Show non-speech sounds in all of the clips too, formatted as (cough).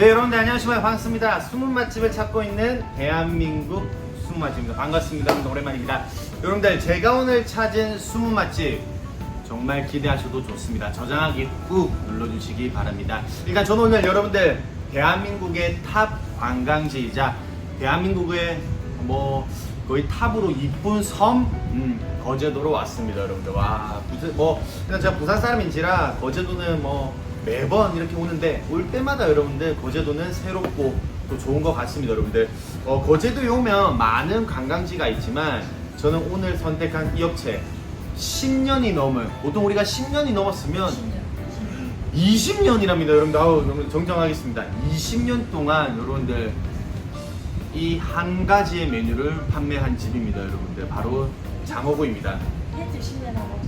네 여러분들 안녕하십니까? 반갑습니다. 숨은 맛집을 찾고 있는 대한민국 숨은 맛집입니다. 반갑습니다. 오랜만입니다. 여러분들 제가 오늘 찾은 숨은 맛집 정말 기대하셔도 좋습니다. 저장하기 꾹 눌러주시기 바랍니다. 일단 저는 오늘 여러분들 대한민국의 탑 관광지이자 대한민국의 뭐 거의 탑으로 이쁜 섬? 음, 거제도로 왔습니다 여러분들. 와 무슨 뭐 제가 부산 사람인지라 거제도는 뭐 매번 이렇게 오는데 올 때마다 여러분들 거제도는 새롭고 또 좋은 것 같습니다 여러분들. 어, 거제도에 오면 많은 관광지가 있지만 저는 오늘 선택한 이 업체 10년이 넘은 보통 우리가 10년이 넘었으면 20년 이랍니다 여러분들. 아우 너무 정정하겠습니다. 20년 동안 여러분들 이 한 가지의 메뉴를 판매한 집입니다 여러분들. 바로 장어구이입니다. 횟집 10년 하고.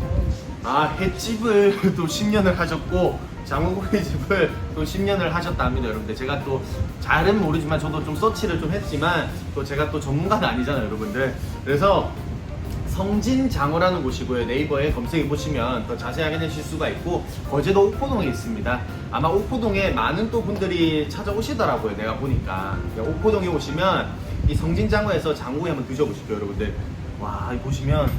아 횟집을 (laughs) 또 10년을 하셨고 장어구이 집을 또 10년을 하셨다 합니다 여러분들. 제가 또 잘은 모르지만 저도 좀 서치를 좀 했지만 또 제가 또 전문가는 아니잖아요 여러분들. 그래서 성진장어라는 곳이고요. 네이버에 검색해 보시면 더 자세하게 내실 수가 있고 거제도 옥포동에 있습니다. 아마 옥포동에 많은 또 분들이 찾아오시더라고요 내가 보니까. 옥포동에 오시면 이 성진장어에서 장구이 한번 드셔보십시오 여러분들. 와 보시면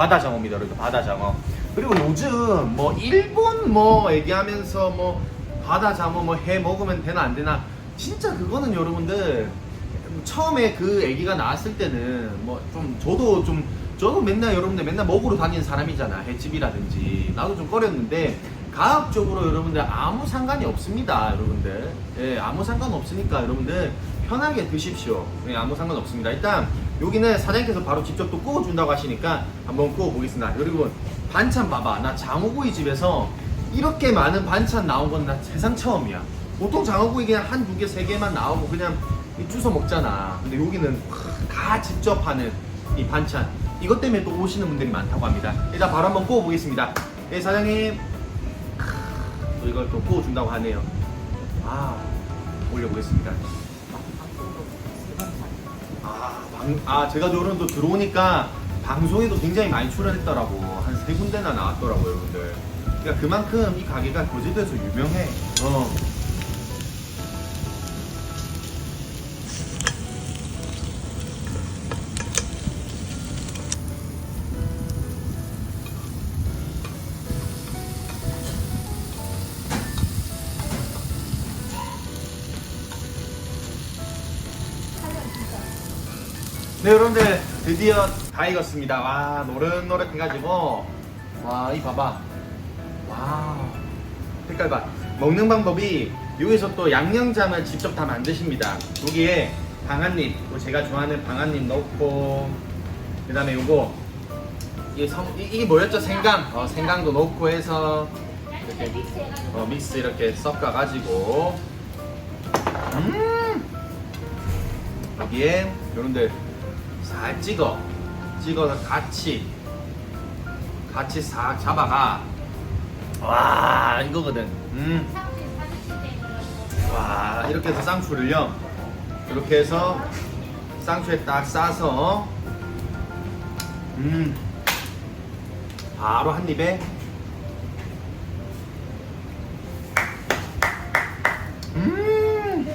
바다 장어입니다. 여러분 바다 장어. 그리고 요즘 뭐 일본 뭐 얘기하면서 뭐 바다 장어 뭐 해 먹으면 되나 안 되나 진짜 그거는 여러분들 처음에 그 얘기가 나왔을 때는 뭐 좀 저도 좀 저도 맨날 여러분들 맨날 먹으러 다니는 사람이잖아. 횟집이라든지. 나도 좀 꺼렸는데 가학적으로 여러분들 아무 상관이 없습니다 여러분들. 예 아무 상관 없으니까 여러분들 편하게 드십시오. 예 아무 상관 없습니다. 일단 여기는 사장님께서 바로 직접 또 구워준다고 하시니까 한번 구워보겠습니다. 그리고 반찬 봐봐. 나 장어구이 집에서 이렇게 많은 반찬 나온 건 나 세상 처음이야. 보통 장어구이 그냥 한 두 개 세 개만 나오고 그냥 이 주워 먹잖아. 근데 여기는 다 직접 하는 이 반찬. 이것 때문에 또 오시는 분들이 많다고 합니다. 일단 바로 한번 구워보겠습니다. 네 사장님 또 이걸 또 구워준다고 하네요. 아 올려보겠습니다. 아, 방, 아 제가 저런 또 들어오니까 방송에도 굉장히 많이 출연했더라고. 한 세 군데나 나왔더라고요 여러분들. 그러니까 그만큼 이 가게가 거제도에서 유명해. 어. 네 여러분들 드디어 다 익었습니다. 와 노릇노릇 해가지고. 와 이 봐봐. 와 색깔 봐. 먹는 방법이 여기서 또 양념장을 직접 다 만드십니다. 여기에 방아잎 또 제가 좋아하는 방아잎 넣고 그 다음에 요거. 이게, 성, 이, 이게 뭐였죠? 생강? 어, 생강도 넣고 해서 이렇게 어, 믹스 이렇게 섞어가지고. 음! 여기에 여러분들 잘 찍어. 찍어서 같이 같이 싹 잡아가. 와 이거거든. 음 와 이렇게 해서 쌍추를요. 이렇게 해서 쌍추에 딱 싸서 음. 바로 한 입에. 음.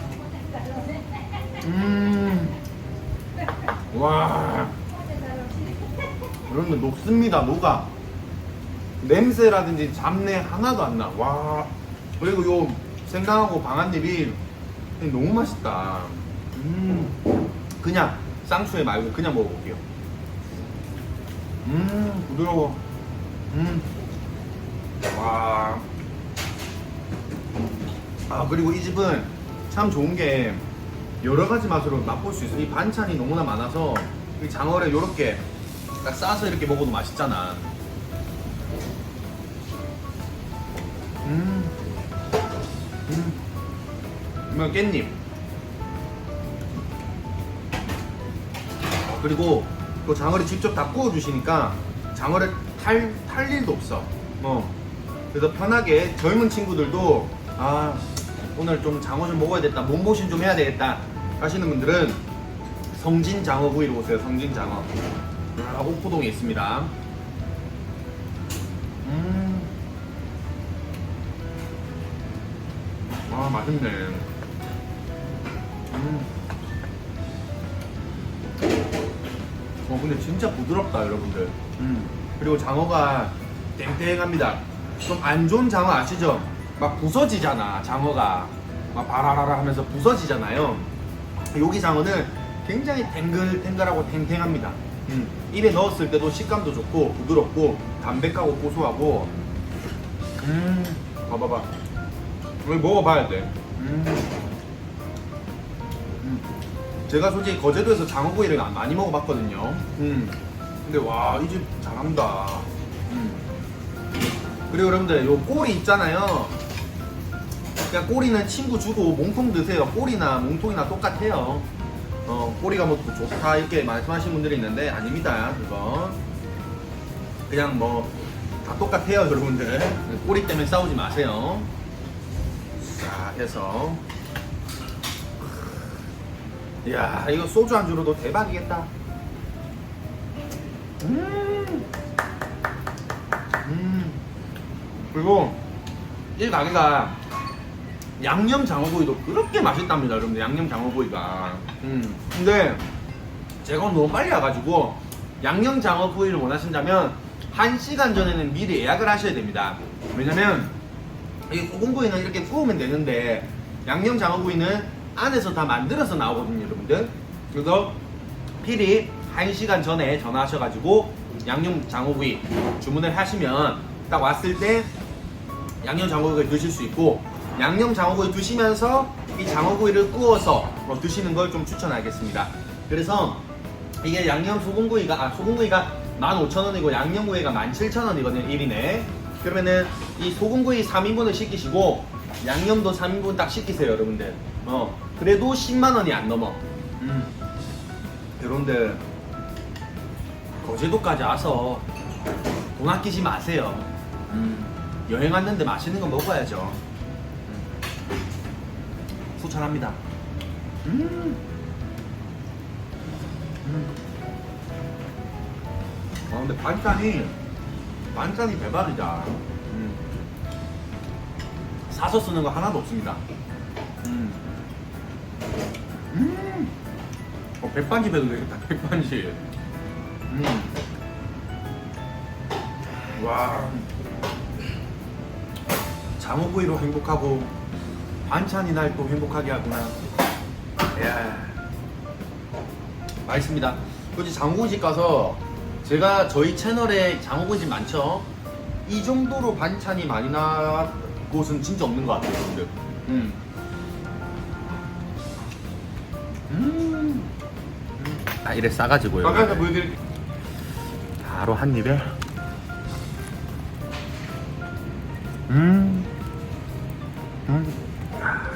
음. 와. 여러분들 녹습니다, 녹아. 냄새라든지 잡내 하나도 안 나. 와. 그리고 요 생강하고 방아잎이 너무 맛있다. 음. 그냥 쌍추에 말고 그냥 먹어볼게요. 음, 부드러워. 음. 와. 아, 그리고 이 집은 참 좋은 게 여러 가지 맛으로 맛볼 수 있어. 이 반찬이 너무나 많아서 이 장어를 이렇게 딱 싸서 이렇게 먹어도 맛있잖아. 음, 음, 이건 깻잎. 그리고 또 장어를 직접 다 구워 주시니까 장어를 탈, 탈 일도 없어. 어. 그래서 편하게 젊은 친구들도 아 오늘 좀 장어 좀 먹어야 겠다 몸보신 좀 해야 되겠다 하시는 분들은 성진 장어구이로 오세요 성진 장어 아, 옥포동에 있습니다 음. 아 맛있네. 음. 어 근데 진짜 부드럽다 여러분들. 음. 그리고 장어가 땡땡합니다. 좀 안 좋은 장어 아시죠? 막 부서지잖아 장어가 막 바라라라 하면서 부서지잖아요. 여기 장어는 굉장히 탱글탱글하고 탱탱합니다. 음. 입에 넣었을 때도 식감도 좋고 부드럽고 담백하고 고소하고 음 봐봐봐 이거 먹어봐야 돼 음. 음. 제가 솔직히 거제도에서 장어구이를 안- 많이 먹어봤거든요 음. 근데 와 이 집 잘한다 음. 그리고 여러분들 요 꼬리 있잖아요 그냥 꼬리는 친구 주고 몸통 드세요. 꼬리나 몸통이나 똑같아요. 어, 꼬리가 뭐 좋다 이렇게 말씀하시는 분들이 있는데 아닙니다 그거 그냥 뭐 다 똑같아요 (laughs) 여러분들. 꼬리 때문에 싸우지 마세요. 자 해서. 이야 이거 소주 안주로도 대박이겠다. 음, 음. 그리고 이 가게가 양념 장어구이도 그렇게 맛있답니다 여러분들 양념 장어구이가 음. 근데 제가 너무 빨리 와가지고 양념 장어구이를 원하신다면 1시간 전에는 미리 예약을 하셔야 됩니다 왜냐면 이 소금구이는 이렇게 구우면 되는데 양념 장어구이는 안에서 다 만들어서 나오거든요 여러분들 그래서 필히 1시간 전에 전화하셔가지고 양념 장어구이 주문을 하시면 딱 왔을 때 양념 장어구이 드실 수 있고 양념 장어구이 드시면서 이 장어구이를 구워서 뭐 드시는 걸 좀 추천하겠습니다. 그래서 이게 양념 소금구이가 아 소금구이가 15,000원이고 양념구이가 17,000원이거든요 1인에. 그러면은 이 소금구이 3인분을 시키시고 양념도 3인분 딱 시키세요 여러분들. 어 그래도 10만원이 안 넘어. 음. 여러분들 거제도까지 와서 돈 아끼지 마세요. 음 여행 왔는데 맛있는 거 먹어야죠. 음. 추천합니다 음. 음. 아 근데 반찬이 반찬이 대박이다. 음. 사서 쓰는 거 하나도 없습니다. 음. 음. 어, 백반집 해도 되겠다. (laughs) 백반집. 음. 와. 장어구이로 행복하고 반찬이 날 또 행복하게 하구나. 이야. 맛있습니다. 굳이 장어구이집 가서 제가 저희 채널에 장어구이집 많죠? 이 정도로 반찬이 많이 나 곳은 진짜 없는 것 같아요, 여러분들. 음. 음. 아, 이래 싸가지고요. 가까이서 보여드릴게요. 바로 한 입에. 음. 음.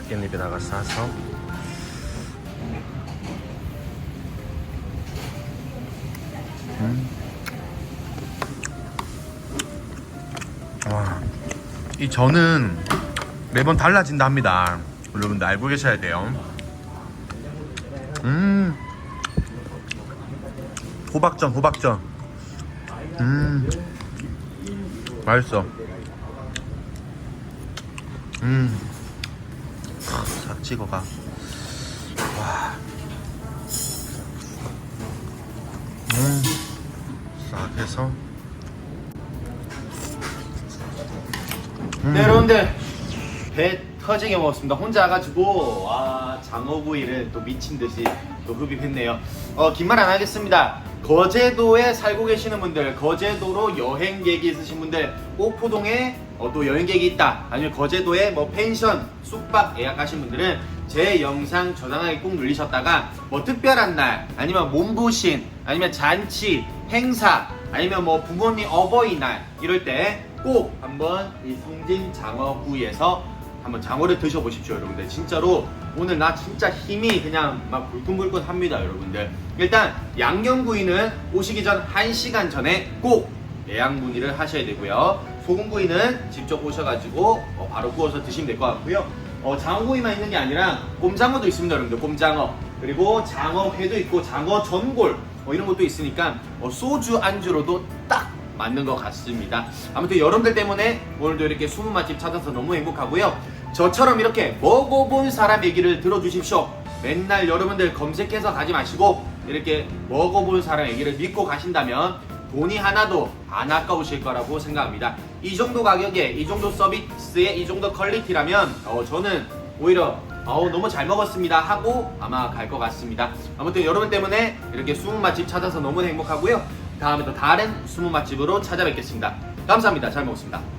아, 깻잎에다가 싸서. 음. 와. 이 전은 매번 달라진답니다. 여러분들 알고 계셔야 돼요. 음. 호박전, 호박전. 음. 맛있어. 음. 자, 찍어가. 와. 음. 싹 해서. 음. 네, 여러분들. 배 터지게 먹었습니다. 혼자 와가지고 와 장어구이를 또 미친 듯이 또 흡입했네요. 어, 긴말 안 하겠습니다. 거제도에 살고 계시는 분들, 거제도로 여행객이 있으신 분들, 오포동에 어, 또 여행객이 있다. 아니면 거제도에 뭐 펜션, 숙박 예약하신 분들은 제 영상 저장하기 꼭 누르셨다가 뭐 특별한 날, 아니면 몸보신, 아니면 잔치, 행사, 아니면 뭐 부모님 어버이날 이럴 때 꼭 한번 이 성진 장어구이에서 한번 장어를 드셔보십시오 여러분들. 진짜로 오늘 나 진짜 힘이 그냥 막 불끈불끈 합니다 여러분들. 일단 양념구이는 오시기 전 1시간 전에 꼭 예약 문의를 하셔야 되고요 소금구이는 직접 오셔가지고 어, 바로 구워서 드시면 될 것 같고요 어, 장어구이만 있는 게 아니라 꼼장어도 있습니다 여러분들 꼼장어 그리고 장어회도 있고 장어 전골 뭐 이런 것도 있으니까 어, 소주 안주로도 딱 맞는 것 같습니다. 아무튼 여러분들 때문에 오늘도 이렇게 숨은 맛집 찾아서 너무 행복하고요. 저처럼 이렇게 먹어본 사람 얘기를 들어주십시오. 맨날 여러분들 검색해서 가지 마시고 이렇게 먹어본 사람 얘기를 믿고 가신다면 돈이 하나도 안 아까우실 거라고 생각합니다. 이 정도 가격에 이 정도 서비스에 이 정도 퀄리티라면 어, 저는 오히려 어우 너무 잘 먹었습니다 하고 아마 갈 것 같습니다. 아무튼 여러분 때문에 이렇게 숨은 맛집 찾아서 너무 행복하고요. 다음에 또 다른 숨은 맛집으로 찾아뵙겠습니다. 감사합니다. 잘 먹었습니다.